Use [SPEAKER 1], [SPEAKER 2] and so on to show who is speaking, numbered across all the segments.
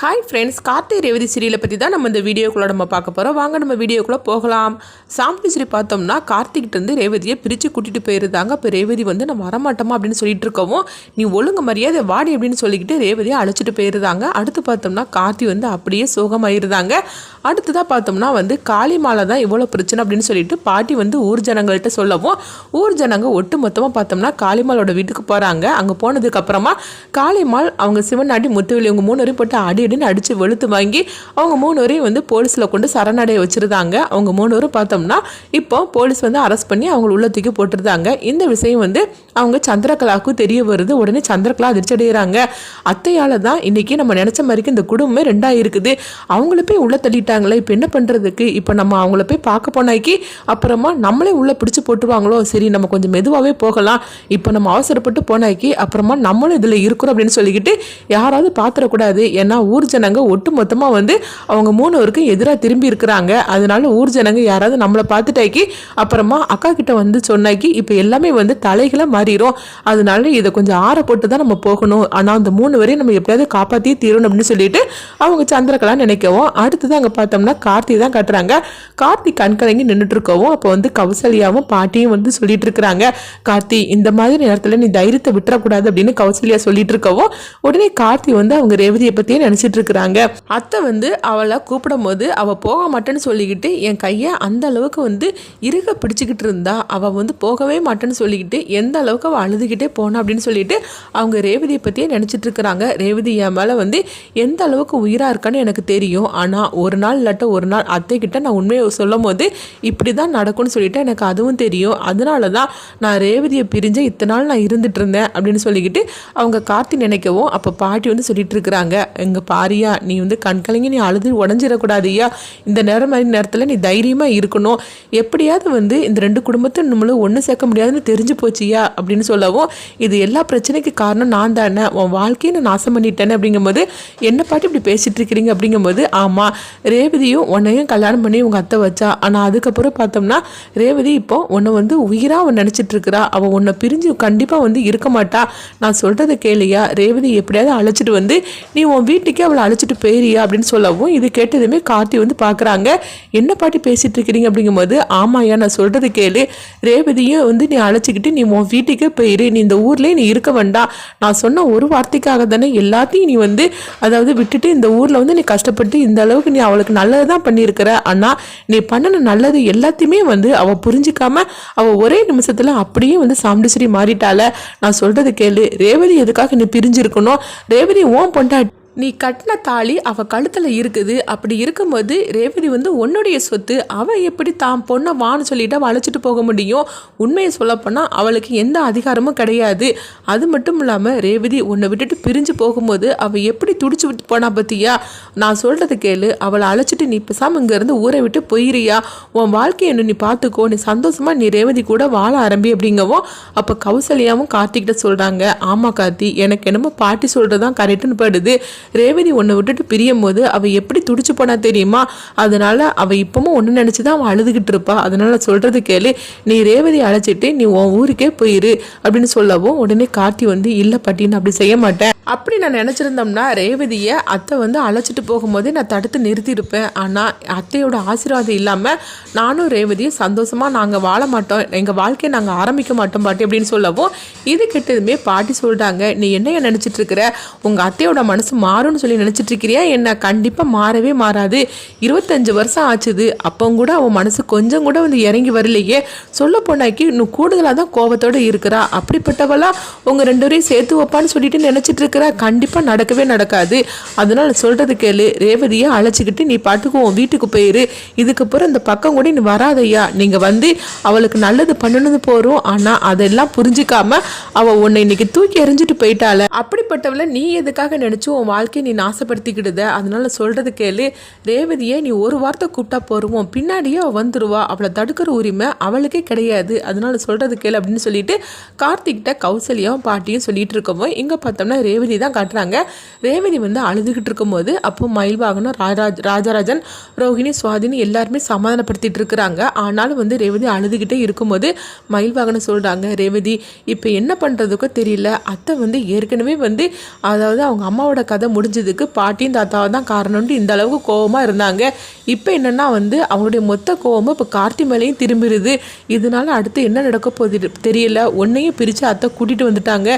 [SPEAKER 1] Hi friends Karthigai Revathi சீரியலை பற்றி தான் நம்ம இந்த வீடியோக்குள்ளே நம்ம பார்க்க போகிறோம் வாங்க நம்ம வீடியோக்குள்ளே போகலாம். சாம்பிள்ஸ்ரீ பார்த்தோம்னா கார்த்திகிட்டேருந்து ரேவதியை பிரித்து கூட்டிகிட்டு போயிருந்தாங்க. அப்போ ரேவதி வந்து நம்ம வரமாட்டோமா? அப்படின்னு சொல்லிட்டு இருக்கவும் நீ ஒழுங்கு மரியாதை வாடி அப்படின்னு சொல்லிக்கிட்டு ரேவதியை அழைச்சிட்டு போயிருந்தாங்க. அடுத்து பார்த்தோம்னா கார்த்தி வந்து அப்படியே சோகமாயிருந்தாங்க. அடுத்ததாக பார்த்தோம்னா வந்து காளிமாலை தான் இவ்வளோ பிரச்சனை அப்படின்னு சொல்லிட்டு பாட்டி வந்து ஊர் ஜனங்கள்கிட்ட சொல்லவும் ஊர் ஜனங்க ஒட்டு மொத்தமாக பார்த்தோம்னா காளிமாலோட வீட்டுக்கு போகிறாங்க அங்கே போனதுக்கப்புறமா காளிமால் அவங்க சிவனாடி முத்துவெளி இவங்க மூணு வரையும் போட்டு அடி அடின்னு அடித்து வெளுத்து வாங்கி அவங்க மூணு வரையும் வந்து போலீஸில் கொண்டு சரணடைய வச்சுருந்தாங்க. அவங்க மூணு வரும் பார்த்தோம்னா இப்போ போலீஸ் வந்து அரெஸ்ட் பண்ணி அவங்கள உள்ள தூக்கி போட்டிருந்தாங்க. இந்த விஷயம் வந்து அவங்க சந்திரகலாவுக்கும் தெரிய வருது. உடனே சந்திரகலா அதிர்ச்சடைகிறாங்க அத்தையால் தான் இன்றைக்கி நம்ம நினச்ச மாதிரிக்கு இந்த குடும்பமே ரெண்டாக இருக்குது அவங்கள போய் உள்ளே தள்ளிட்டாங்களே இப்போ என்ன பண்ணுறதுக்கு இப்போ நம்ம அவங்கள போய் பார்க்க போனாக்கி அப்புறமா நம்மளே உள்ளே பிடிச்சி போட்டுருவாங்களோ? சரி நம்ம கொஞ்சம் மெதுவாகவே போகலாம். இப்போ நம்ம அவசரப்பட்டு போனாக்கி அப்புறமா நம்மளும் இதில் இருக்கிறோம் அப்படின்னு சொல்லிக்கிட்டு யாராவது பார்த்துடக்கூடாது ஏன்னா ஊர் ஜனங்க ஒட்டு மொத்தமாக வந்து அவங்க மூணு எதிராக திரும்பி இருக்கிறாங்க. அதனால ஊர் ஜனங்க யாராவது நம்மளை பார்த்துட்டாக்கி அப்புறமா அக்கா கிட்ட வந்து சொன்னாக்கி இப்போ எல்லாமே வந்து தலைகளை மாறிடும் அதனால இதை கொஞ்சம் ஆற போட்டு தான் நம்ம போகணும். ஆனால் அந்த மூணு வரையும் நம்ம எப்படியாவது காப்பாற்றி தீரணும் அப்படின்னு சொல்லிட்டு அவங்க சந்திரகலா நினைக்கவும் அடுத்தது அங்கே பார்த்தோம்னா கார்த்தி தான் கட்டுறாங்க. கார்த்தி கண்கலங்கி நின்றுட்டு இருக்கவும் அப்போ வந்து கௌசல்யாவும் பாட்டியும் வந்து சொல்லிட்டு இருக்கிறாங்க கார்த்தி இந்த மாதிரி நேரத்தில் நீ தைரியத்தை விட்டுறக்கூடாது அப்படின்னு கௌசல்யா சொல்லிட்டு இருக்கவும் உடனே கார்த்தி வந்து அவங்க ரேவதியை பற்றியே நினச்சிட்டு இருக்கிறாங்க அத்தை வந்து அவளை கூப்பிடும் போது அவள் போக மாட்டேன்னு சொல்லிக்கிட்டு என் கையை அந்த அளவுக்கு வந்து இருக பிடிச்சிக்கிட்டு இருந்தா அவள் வந்து போகவே மாட்டேன்னு சொல்லிக்கிட்டு எந்த அளவுக்கு அவள் அழுதுகிட்டே போனா அப்படின்னு சொல்லிட்டு அவங்க ரேவதியை பற்றியே நினச்சிட்டு இருக்கிறாங்க ரேவதி என் மேலே வந்து எந்த அளவுக்கு உயிராக இருக்கான்னு எனக்கு தெரியும். ஆனால் ஒரு நாள் இல்லாட்ட ஒரு நாள் அத்தைக்கிட்ட நான் உண்மையை சொல்லும் போது இப்படி தான் நடக்கும்னு சொல்லிட்டு எனக்கு அதுவும் தெரியும். அதனால தான் நான் ரேவதியை பிரிஞ்சு இத்தனை நாள் நான் இருந்துட்டு இருந்தேன் அப்படின்னு சொல்லிக்கிட்டு அவங்க கார்த்தி நினைக்கவும் அப்போ பாட்டி வந்து சொல்லிட்டு இருக்கிறாங்க. எங்கள் பாரியா நீ வந்து கண்கலங்கி நீ அழுது உடஞ்சிடக்கூடாதுயா இந்த நேரம் மாதிரி நேரத்தில் நீ தைரியமாக இருக்கணும். எப்படியாவது வந்து இந்த ரெண்டு குடும்பத்தை நம்மளும் ஒன்று சேர்க்க முடியாதுன்னு தெரிஞ்சு போச்சியா அப்படின்னு சொல்லவும் இது எல்லா பிரச்சனைக்கு காரணம் நான் தானே. உன் வாழ்க்கையை நான் நாசம் பண்ணிட்டேன்னு அப்படிங்கும்போது என்ன பாட்டி இப்படி பேசிட்டு இருக்கிறீங்க? அப்படிங்கும்போது ஆமாம் ரேவதியும் உன்னையும் கல்யாணம் பண்ணி உங்கள் அத்தை வச்சா. ஆனால் அதுக்கப்புறம் பார்த்தோம்னா ரேவதி இப்போ உன்னை வந்து உயிராக அவன் நினச்சிட்டு இருக்கிறா அவள் உன்னை பிரிஞ்சு கண்டிப்பாக வந்து இருக்க மாட்டா. நான் சொல்கிறத கேளியா ரேவதி எப்படியாவது அழைச்சிட்டு வந்து நீ உன் வீட்டுக்கே அவளை அழைச்சிட்டு போயிரியா? அப்படின்னு சொல்லவும் இது கேட்டதுமே கார்த்தி வந்து பார்க்குறாங்க. என்ன பாட்டி பேசிகிட்டு இருக்கிறீங்க அப்படிங்கும்போது ஆமாயா நான் சொல்கிறது கேளு. ரேவதியும் வந்து நீ அழைச்சிக்கிட்டு நீ உன் வீட்டுக்கே போயிரு. நீ இந்த ஊர்லேயே நீ இருக்க வேண்டாம். நான் சொன்ன ஒரு வார்த்தைக்காக தானே எல்லாத்தையும் நீ வந்து அதாவது விட்டுட்டு இந்த ஊரில் வந்து நீ கஷ்டப்பட்டு இந்த அளவுக்கு நீ அவளுக்கு நல்லது தான் பண்ணியிருக்கிற. ஆனால் நீ பண்ணின நல்லது எல்லாத்தையுமே வந்து அவள் புரிஞ்சிக்காம அவள் ஒரே நிமிஷத்தில் அப்படியே வந்து சாமுண்டீஸ்வரி மாறிட்டால நான் சொல்கிறது கேளு. ரேவதி எதுக்காக நீ பிரிஞ்சிருக்கணும்? ரேவதி ஓன் பொண்டாட்டி நீ கட்டின தாலி அவள் கழுத்தில் இருக்குது. அப்படி இருக்கும்போது ரேவதி வந்து உன்னுடைய சொத்து அவள் எப்படி தான் பொண்ணை வான்னு சொல்லிட்டு அவள் அழைச்சிட்டு போக முடியும்? உண்மையை சொல்லப்போனால் அவளுக்கு எந்த அதிகாரமும் கிடையாது. அது மட்டும் இல்லாமல் ரேவதி உன்னை விட்டுட்டு பிரிஞ்சு போகும்போது அவள் எப்படி துடிச்சு விட்டு போனா பற்றியா நான் சொல்கிறது கேளு. அவளை அழைச்சிட்டு நீ பேசாமல் இங்கேருந்து ஊரை விட்டு போயிறியா உன் வாழ்க்கையை என்ன நீ பார்த்துக்கோ. நீ சந்தோஷமாக நீ ரேவதி கூட வாழ ஆரம்பி அப்படிங்கவும் அப்போ கௌசல்யாவும் கார்த்திகிட்ட சொல்கிறாங்க ஆமாம் கார்த்தி எனக்கு என்னமோ பாட்டி சொல்கிறது தான் கரெக்டுன்னு படுது ரேவதி உன்னை விட்டுட்டு பிரியும் போது அவள் எப்படி துடிச்சு போனா தெரியுமா? அதனால அவள் இப்பவும் ஒன்று நினச்சி தான் அவள் அழுதுகிட்டு இருப்பா. அதனால சொல்கிறது கேளு. நீ ரேவதி அழைச்சிட்டு நீ உன் ஊருக்கே போயிரு அப்படின்னு சொல்லவும் உடனே கார்த்தி வந்து இல்லை பட்டின்னு அப்படி செய்ய மாட்டேன். அப்படி நான் நினச்சிருந்தோம்னா ரேவதியை அத்தை வந்து அழைச்சிட்டு போகும்போதே நான் தடுத்து நிறுத்தியிருப்பேன். ஆனால் அத்தையோட ஆசீர்வாதம் இல்லாமல் நானும் ரேவதியும் சந்தோஷமாக நாங்கள் வாழ மாட்டோம். எங்கள் வாழ்க்கையை நாங்கள் ஆரம்பிக்க மாட்டோம் பாட்டி அப்படின்னு சொல்லவும் இது கெட்டதுமே பாட்டி சொல்கிறாங்க நீ என்னைய நினச்சிட்டு இருக்கிற உங்கள் அத்தையோட மனசு மாறும்னு சொல்லி நினச்சிட்டு இருக்கிறியா என்ன கண்டிப்பாக மாறவே மாறாது. இருபத்தஞ்சு வருஷம் ஆச்சுது. அப்போ கூட அவன் மனசு கொஞ்சம் கூட வந்து இறங்கி வரலையே. சொல்ல போனாக்கி இன்னும் கூடுதலாக தான் கோபத்தோடு இருக்கிறா. அப்படிப்பட்டவளா உங்கள் ரெண்டு பேரையும் சேர்த்து வைப்பான்னு சொல்லிட்டு நினச்சிட்டு இருக்கிற? கண்டிப்பாக நடக்கவே நடக்காது. அதனால் சொல்கிறது கேளு. ரேவதியை அழைச்சிக்கிட்டு நீ பாட்டுக்கு உன் வீட்டுக்கு போயிரு. இதுக்கப்புறம் இந்த பக்கம் கூட நீ வராதையா நீங்கள் வந்து அவளுக்கு நல்லது பண்ணணும்னு போகிறோம் ஆனால் அதெல்லாம் புரிஞ்சிக்காம அவள் உன்னை இன்னைக்கு தூக்கி எறிஞ்சிட்டு போயிட்டால அப்படிப்பட்டவளை நீ எதுக்காக நினச்சி உன் வாழ்க்கையை நீ நாசப்படுத்திக்கிடுத? அதனால சொல்கிறது கேளு. ரேவதியை நீ ஒரு வார்த்தை கூப்பிட்டா போருவோம் பின்னாடியே அவள் வந்துடுவா அவளை தடுக்கிற உரிமை அவளுக்கே கிடையாது. அதனால சொல்கிறது கேளு அப்படின்னு சொல்லிட்டு கார்த்திக்கிட்ட கௌசல்யாவும் பாட்டியும் சொல்லிட்டு இருக்கவும் இங்கே பார்த்தோம்னா ரேவதி தான் காட்டுறாங்க. ரேவதி வந்து அழுதுகிட்டு இருக்கும்போது அப்போ மயில்வாகனம் ராஜராஜ் ராஜராஜன் ரோஹிணி சுவாதினி எல்லாருமே சமாதானப்படுத்திட்டு இருக்கிறாங்க. ஆனாலும் வந்து ரேவதி அழுதுகிட்டே இருக்கும்போது மயில்வாகனம் சொல்கிறாங்க ரேவதி இப்போ என்ன பண்ணுறதுக்கோ தெரியல. அத்தை வந்து ஏற்கனவே வந்து அதாவது அவங்க அம்மாவோட கதை முடிஞ்சதுக்கு பாட்டியும் தாத்தாவை தான் காரணம்னு இந்த அளவுக்கு கோவமாக இருந்தாங்க. இப்போ என்னென்னா வந்து அவங்களுடைய மொத்த கோபமும் இப்போ கார்த்தி மேலேயும் திரும்பிடுது இதனால அடுத்து என்ன நடக்க போகுது தெரியல. ஒன்றையும் பிரித்து அத்தை கூட்டிகிட்டு வந்துட்டாங்க.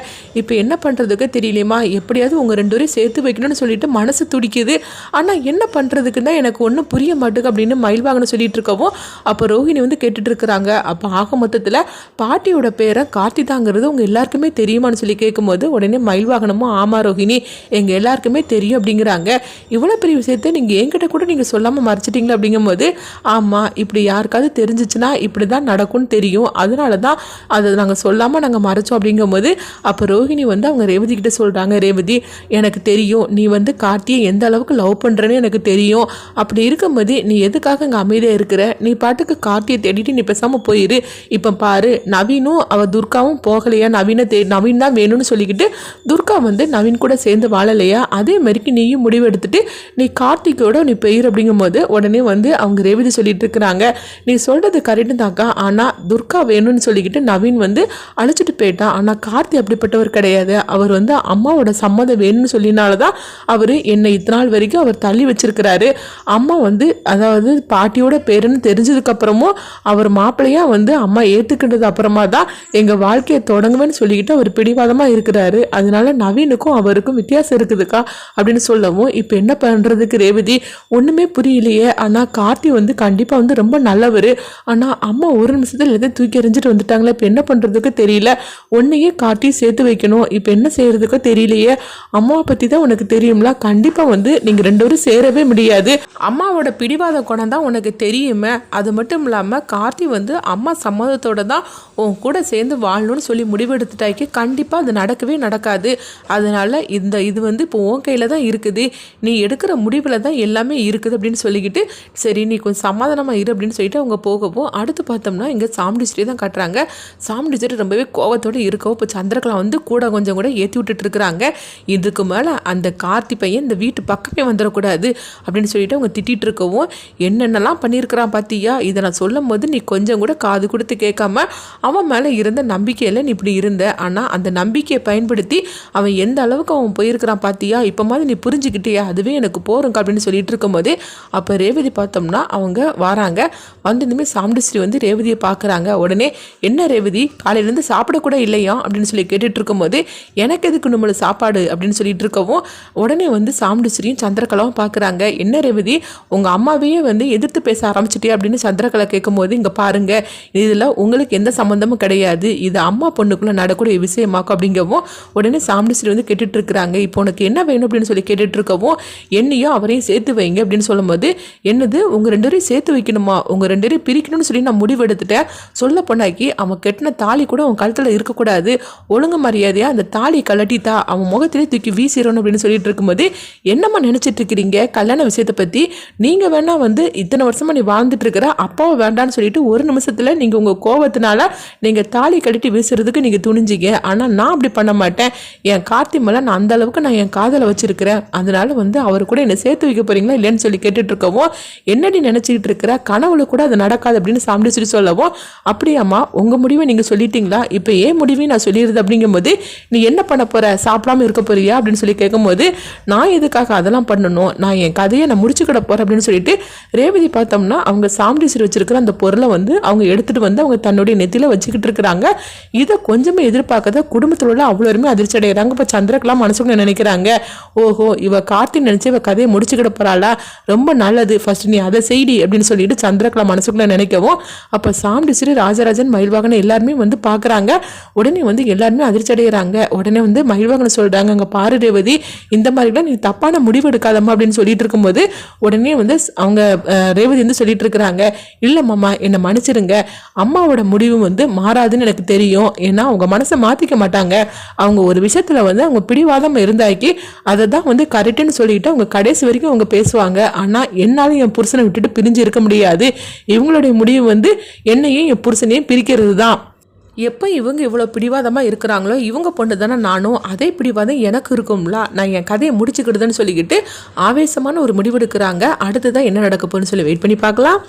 [SPEAKER 1] இப்போ என்ன பண்ணுறதுக்கு தெரியலையுமா எப்படியாவது உங்கள் ரெண்டு பேரும் சேர்த்து வைக்கணும்னு சொல்லிட்டு மனசு துடிக்குது. ஆனால் என்ன பண்ணுறதுக்குன்னா எனக்கு ஒன்றும் புரிய மாட்டேங்குது அப்படின்னு மயில் வாங்கன்னு சொல்லிட்டு இருக்கவும் அப்போ ரோஹிணி வந்து கேட்டுட்டு இருக்கிறாங்க. அப்போ ஆக மொத்தத்தில் பாட்டியோட பேரை கார்த்தி தாங்கிறது உங்கள் எல்லாருக்குமே தெரியுமான்னு சொல்லி கேட்கும்போது உடனே மயில் வாகனமும் ஆமா ரோஹிணி எங்கள் எல்லாருக்குமே தெரியும் அப்படிங்கிறாங்க. இவ்வளோ பெரிய விஷயத்த நீங்கள் என்கிட்ட கூட நீங்கள் சொல்லாமல் மறைச்சிட்டீங்களா அப்படிங்கும்போது ஆமாம் இப்படி யாருக்காவது தெரிஞ்சிச்சுன்னா இப்படி தான் நடக்கும்னு தெரியும். அதனால தான் அதை நாங்கள் சொல்லாமல் நாங்கள் மறைச்சோம் அப்படிங்கும்போது அப்போ ரோஹிணி வந்து அவங்க ரேவதி கிட்ட சொல்கிறாங்க ரேவதி. எனக்கு தெரியும் நீ வந்து கார்த்தியை எந்த அளவுக்கு லவ் பண்ணுறேன்னு எனக்கு தெரியும். அப்படி இருக்கும்போது நீ எதுக்காக இங்கே அமைதியாக இருக்கிற? நீ பாட்டுக்கு கார்த்தியை தேடிட்டு நீ பேசாமல் போயிரு. இப்போ பாரு நவீனும் அவள் துர்காவும் போகலையா? நவீனை தே நவீன் தான் வேணும்னு சொல்லிக்கிட்டு துர்கா வந்து நவீன் கூட சேர்ந்து வாழலையா? அதே மாதிரிக்கு நீயும் முடிவு எடுத்துட்டு நீ கார்த்திகோட நீ பெயர் அப்படிங்கும்போது உடனே வந்து அவங்க ரேவதி சொல்லிட்டு இருக்கிறாங்க. நீ சொல்கிறது கரெக்டு தாக்கா. ஆனால் துர்கா வேணும்னு சொல்லிக்கிட்டு நவீன் வந்து அழைச்சிட்டு போயிட்டான் ஆனால் கார்த்தி அப்படிப்பட்டவர் கிடையாது. அவர் வந்து அம்மாவோட சம்மதம் வேணும்னு சொல்லினால தான் அவர் என்னை இத்தனை நாள் வரைக்கும் அவர் தள்ளி வச்சிருக்கிறாரு. அம்மா வந்து அதாவது பாட்டியோட பேருன்னு தெரிஞ்சதுக்கப்புறமும் அவர் மாப்பிள்ளையாக வந்து அம்மா ஏற்றுக்கிட்டது அப்புறமா தான் எங்கள் வாழ்க்கையை தொடங்குவேன்னு சொல்லிக்கிட்டு அவர் பிடிவாதமாக இருக்கிறாரு. அதனால நவீனுக்கும் அவருக்கும் வித்தியாசம் இருக்குதுக்கா அப்படின்னு சொல்லவும் இப்போ என்ன பண்ணுறதுக்கு ரேவதி? ஒன்றுமே புரியலையே. ஆனால் கார்த்தி வந்து கண்டிப்பாக வந்து ரொம்ப நல்லவர். ஆனால் அம்மா ஒரு நிமிஷத்தில் எதை தூக்கி எறிஞ்சிட்டு வந்துட்டாங்களே இப்போ என்ன பண்ணுறதுக்கு தெரியல. ஒன்றையே கார்த்தி சேர்த்து வைக்கணும். இப்போ என்ன செய்கிறதுக்கோ தெரியல. தெரியலையே. அம்மாவை பற்றி தான் உனக்கு தெரியும்ல? கண்டிப்பாக வந்து நீங்கள் ரெண்டு பேரும் சேரவே முடியாது. அம்மாவோட பிடிவாத குணம் தான் உனக்கு தெரியுமே. அது மட்டும் இல்லாமல் கார்த்தி வந்து அம்மா சம்மதத்தோட தான் உன் கூட சேர்ந்து வாழணும்னு சொல்லி முடிவெடுத்துட்டாக்கி கண்டிப்பாக அது நடக்கவே நடக்காது. அதனால் இந்த இது வந்து இப்போ உன் கையில் தான் இருக்குது. நீ எடுக்கிற முடிவில் தான் எல்லாமே இருக்குது அப்படின்னு சொல்லிக்கிட்டு சரி நீ கொஞ்சம் சமாதானமாக இரு அப்படின்னு சொல்லிட்டு அவங்க போகவும் அடுத்து பார்த்தோம்னா இங்கே சாமுண்டிஸ்ரீ தான் கட்டுறாங்க. சாமுண்டிஸ்ரீ ரொம்பவே கோவத்தோடு இருக்கவும் இப்போ சந்திரகலா வந்து கூட கொஞ்சம் கூட ஏற்றி விட்டுட்டு இருக்கிறாங்க. இதுக்கு மேலே அந்த கார்த்தி பையன் இந்த வீட்டு பக்கமே வந்துடக்கூடாது அப்படின்னு சொல்லிட்டு அவங்க திட்டிகிட்டு இருக்கவும் என்னென்னலாம் பண்ணியிருக்கிறான் பார்த்தியா இதை நான் சொல்லும் போது நீ கொஞ்சம் கூட காது கொடுத்து கேட்காம அவன் மேலே இருந்த நம்பிக்கையில் நீ இப்படி இருந்த. ஆனால் அந்த நம்பிக்கையை பயன்படுத்தி அவன் எந்த அளவுக்கு அவன் போயிருக்கிறான் பார்த்தியா இப்போ மாதிரி நீ புரிஞ்சுக்கிட்டியா? அதுவே எனக்கு போகிறங்க அப்படின்னு சொல்லிட்டு இருக்கும்போது அப்போ ரேவதி பார்த்தோம்னா அவங்க வராங்க. வந்ததுமே சாமுண்டஸ்ரீ வந்து ரேவதியை பார்க்குறாங்க உடனே என்ன ரேவதி காலையிலேருந்து சாப்பிடக்கூட இல்லையா? அப்படின்னு சொல்லி கேட்டுட்டு இருக்கும்போது எனக்கு எதுக்கு நம்மளை சாப்பாடு அப்படின்னு சொல்லிட்டு இருக்கவும் உடனே வந்து சாமுண்டிஸ்ரீயும் சந்திரகலாவும் பார்க்குறாங்க என்ன ரேவதி உங்கள் அம்மாவையே வந்து எதிர்த்து பேச ஆரம்பிச்சிட்டே அப்படின்னு சந்திரகலா கேட்கும்போது இங்கே பாருங்க இதில் உங்களுக்கு எந்த சம்மந்தமும் கிடையாது. இது அம்மா பொண்ணுக்குள்ளே நடக்கூடிய விஷயமாக்கும். அப்படிங்கவும் உடனே சாமுண்டிஸ்ரீ வந்து கேட்டுட்டு இருக்கிறாங்க இப்போ உனக்கு என்ன வேணும்? அப்படின்னு சொல்லி கேட்டுட்டு இருக்கவும் என்னையும் அவரையும் சேர்த்து வைங்க. அப்படின்னு சொல்லும்போது என்னது உங்கள் ரெண்டு பேரையும் சேர்த்து வைக்கணுமா? உங்கள் ரெண்டு பேரையும் பிரிக்கணும்னு சொல்லி நான் முடிவு எடுத்துட்டேன் சொல்ல பொண்ணாக்கி அவன் கெட்டின தாலி கூட உன் கழுத்தில் இருக்கக்கூடாது. ஒழுங்கு மரியாதையாக அந்த தாலி கலட்டித்தா அவன் முகத்திலே தூக்கி வீசிடணும் அப்படின்னு சொல்லிட்டு இருக்கும்போது என்னம்மா நினச்சிட்டு இருக்கிறீங்க? கல்யாண விஷயத்தை பற்றி நீங்கள் வேணால் வந்து இத்தனை வருஷமாக நீ வாழ்ந்துட்டு இருக்கிற அப்பாவை வேண்டான்னு சொல்லிட்டு ஒரு நிமிஷத்தில் நீங்கள் உங்கள் கோவத்தினால நீங்கள் தாலி கழட்டி வீசுறதுக்கு நீங்கள் துணிஞ்சிங்க. ஆனால் நான் அப்படி பண்ண மாட்டேன். என் கார்த்தி மேலே நான் அந்த அளவுக்கு நான் என் காதலை வச்சிருக்கிறேன். அதனால வந்து அவர் கூட என்னை சேர்த்து வைக்க போறீங்களா இல்லைன்னு சொல்லி கேட்டுட்டு இருக்கவும் என்னடி நினச்சிக்கிட்டு இருக்கிற? கனவுல கூட அது நடக்காது அப்படின்னு சாமி சொல்லி சொல்லவும் அப்படியாம்மா உங்கள் முடிவை நீங்கள் சொல்லிட்டீங்களா? இப்போ ஏன் முடிவையும் நான் சொல்லிடுறது? அப்படிங்கும்போது நீ என்ன பண்ண போகிற சாப்பிட்டு சாப்பிடாம இருக்க போறியா அப்படின்னு சொல்லி கேட்கும்போது நான் எதுக்காக அதெல்லாம் பண்ணணும்? நான் என் கதையை நான் முடிச்சுக்கிட போறேன் அப்படின்னு சொல்லிட்டு ரேவதி பார்த்தோம்னா அவங்க சாம்பிடிசர் வச்சிருக்கிற அந்த பொருளை வந்து அவங்க எடுத்துட்டு வந்து அவங்க தன்னுடைய நெத்தியில வச்சுக்கிட்டு இருக்கிறாங்க. இதை கொஞ்சமே எதிர்பார்க்காத குடும்பத்தில் உள்ள அவ்வளோ பேருமே அதிர்ச்சி அடைகிறாங்க இப்போ சந்திரக்கெல்லாம் மனசுக்குள்ள நினைக்கிறாங்க. ஓஹோ இவ கார்த்தி நினைச்சு இவ கதையை முடிச்சுக்கிட போறாளா? ரொம்ப நல்லது. ஃபர்ஸ்ட் நீ அதை செய்டி அப்படின்னு சொல்லிட்டு சந்திரகலா மனசுக்குள்ள நினைக்கவும் அப்போ சாம்பிடிசரி ராஜராஜன் மயில்வாகன் எல்லாருமே வந்து பார்க்குறாங்க. உடனே வந்து எல்லாருமே அதிர்ச்சி அடைகிறாங்க உடனே வந்து மயில்வாகன் சொல்கிறாங்க அங்கே பாரு ரேவதி இந்த மாதிரிலாம் நீ தப்பான முடிவு எடுக்காதம்மா அப்படின்னு சொல்லிட்டு இருக்கும்போது உடனே வந்து அவங்க ரேவதி வந்து சொல்லிட்டு இருக்கிறாங்க இல்லை மாமா என்னை மன்னிச்சிடுங்க அம்மாவோட முடிவு வந்து மாறாதுன்னு எனக்கு தெரியும். ஏன்னா அவங்க மனசை மாற்றிக்க மாட்டாங்க. அவங்க ஒரு விஷயத்தில் வந்து அவங்க பிடிவாதம் இருந்தாக்கி அதை தான் வந்து கரெக்டுன்னு சொல்லிட்டு அவங்க கடைசி வரைக்கும் அவங்க பேசுவாங்க. ஆனால் என்னாலும் என் புருஷனை விட்டுட்டு பிரிஞ்சு இருக்க முடியாது. இவங்களுடைய முடிவு வந்து என்னையும் என் புருஷனையும் பிரிக்கிறது தான் எப்போ இவங்க இவ்வளோ பிடிவாதமாக இருக்கிறாங்களோ இவங்க பொண்ணு தானே நானும் அதே பிடிவாதம் எனக்கு இருக்கும்ல. நான் என் கதையை முடிச்சுக்கிடுதுன்னு சொல்லிக்கிட்டு ஆவேசமான ஒரு முடிவெடுக்கிறாங்க. அடுத்ததான் என்ன நடக்க போகுதுன்னு சொல்லி வெயிட் பண்ணி பார்க்கலாம்.